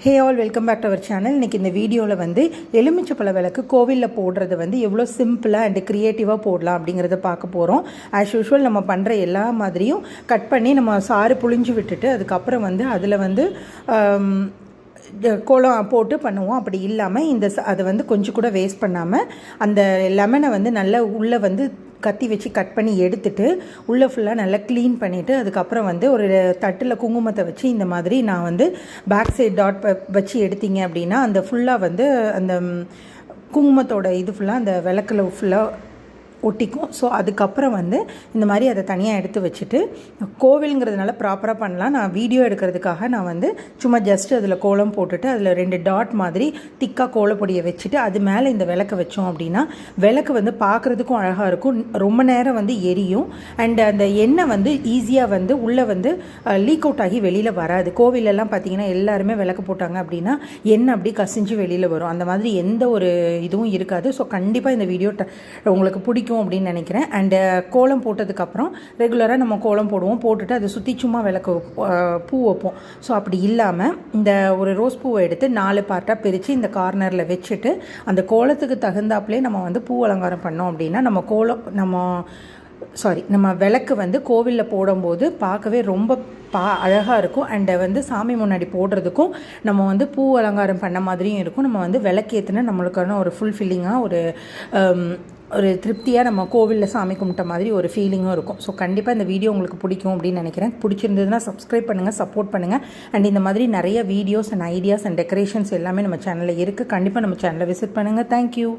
Hey all welcome back to our channel இன்றைக்கி இந்த வீடியோவில் வந்து எலுமிச்சப்பழ விளக்கு கோவிலில் போடுறது வந்து எவ்வளோ சிம்பிளாக அண்ட் க்ரியேட்டிவாக போடலாம் அப்படிங்கிறத பார்க்க போகிறோம் ஆஸ் யூஷுவல் நம்ம பண்ணுற எல்லா மாதிரியும் கட் பண்ணி நம்ம சாறு புழிஞ்சு விட்டுட்டு அதுக்கப்புறம் வந்து அதில் வந்து um, குளம் கோலம் போட்டு பண்ணுவோம். அப்படி இல்லாமல் இந்த அதை வந்து கொஞ்சம் கூட வேஸ்ட் பண்ணாமல் அந்த லெமனை வந்து நல்லா உள்ளே வந்து கத்தி வச்சு கட் பண்ணி எடுத்துட்டு உள்ளே ஃபுல்லாக நல்லா க்ளீன் பண்ணிவிட்டு அதுக்கப்புறம் வந்து ஒரு தட்டில் குங்குமத்தை வச்சு இந்த மாதிரி நான் வந்து பேக் சைடு டாட் வச்சு எடுத்தீங்க அப்படின்னா அந்த ஃபுல்லாக வந்து அந்த குங்குமத்தோட இது ஃபுல்லாக அந்த விளக்கில் ஃபுல்லாக ஒட்டிக்கும். ஸோ அதுக்கப்புறம் வந்து இந்த மாதிரி அதை தனியாக எடுத்து வச்சுட்டு கோவிலுங்கிறதுனால ப்ராப்பராக பண்ணலாம். நான் வீடியோ எடுக்கிறதுக்காக நான் வந்து சும்மா ஜஸ்ட் அதில் கோலம் போட்டுட்டு அதில் ரெண்டு டாட் மாதிரி திக்காக கோலப்பொடியை வச்சுட்டு அது மேலே இந்த விளக்கு வச்சோம் அப்படின்னா விளக்கு வந்து பார்க்குறதுக்கும் அழகாக இருக்கும். ரொம்ப நேரம் வந்து எரியும். அண்ட் அந்த எண்ணெய் வந்து ஈஸியாக வந்து உள்ளே வந்து லீக் அவுட் ஆகி வெளியில் வராது. கோவிலெல்லாம் பார்த்தீங்கன்னா எல்லாருமே விளக்கு போட்டாங்க அப்படின்னா எண்ணெய் அப்படி கசிஞ்சு வெளியில் வரும். அந்த மாதிரி எந்த ஒரு இதுவும் இருக்காது. ஸோ கண்டிப்பாக இந்த வீடியோ ட- உங்களுக்கு பிடிக்கும் அப்படின்னு நினைக்கிறேன். அண்டு uh, கோலம் போட்டதுக்கப்புறம் ரெகுலராக நம்ம கோலம் போடுவோம். போட்டுட்டு அதை சுற்றி சும்மா விளக்கு பூ வைப்போம். ஸோ அப்படி இல்லாமல் இந்த ஒரு ரோஸ் பூவை எடுத்து நாலு பார்ட்டாக பிரித்து இந்த கார்னரில் வச்சுட்டு அந்த கோலத்துக்கு தகுந்தாப்புலே நம்ம வந்து பூ அலங்காரம் பண்ணோம் அப்படின்னா நம்ம கோலம் நம்ம சாரி நம்ம விளக்கு வந்து கோவிலில் போடும்போது பார்க்கவே ரொம்ப பா அழகாக இருக்கும். அண்டை வந்து சாமி முன்னாடி போடுறதுக்கும் நம்ம வந்து பூ அலங்காரம் பண்ண மாதிரியும் இருக்கும். நம்ம வந்து விளக்கேற்றின நம்மளுக்கான ஒரு ஃபுல்ஃபில்லிங்காக ஒரு um, ஒரு திருப்தியாக நம்ம கோவிலில் சாமி கும்பிட்ட மாதிரி ஒரு ஃபீலிங்கும் இருக்கும். ஸோ கண்டிப்பாக இந்த வீடியோ உங்களுக்கு பிடிக்கும் அப்படின்னு நினைக்கிறேன். பிடிச்சிருந்ததுன்னா சப்ஸ்கிரைப் பண்ணுங்கள் சப்போர்ட் பண்ணுங்கள் அண்ட் இந்த மாதிரி நிறைய videos and ideas and decorations எல்லாமே நம்ம சேனலில் இருக்குது கண்டிப்பாக நம்ம சேனலை விசிட் பண்ணுங்கள் தேங்க்யூ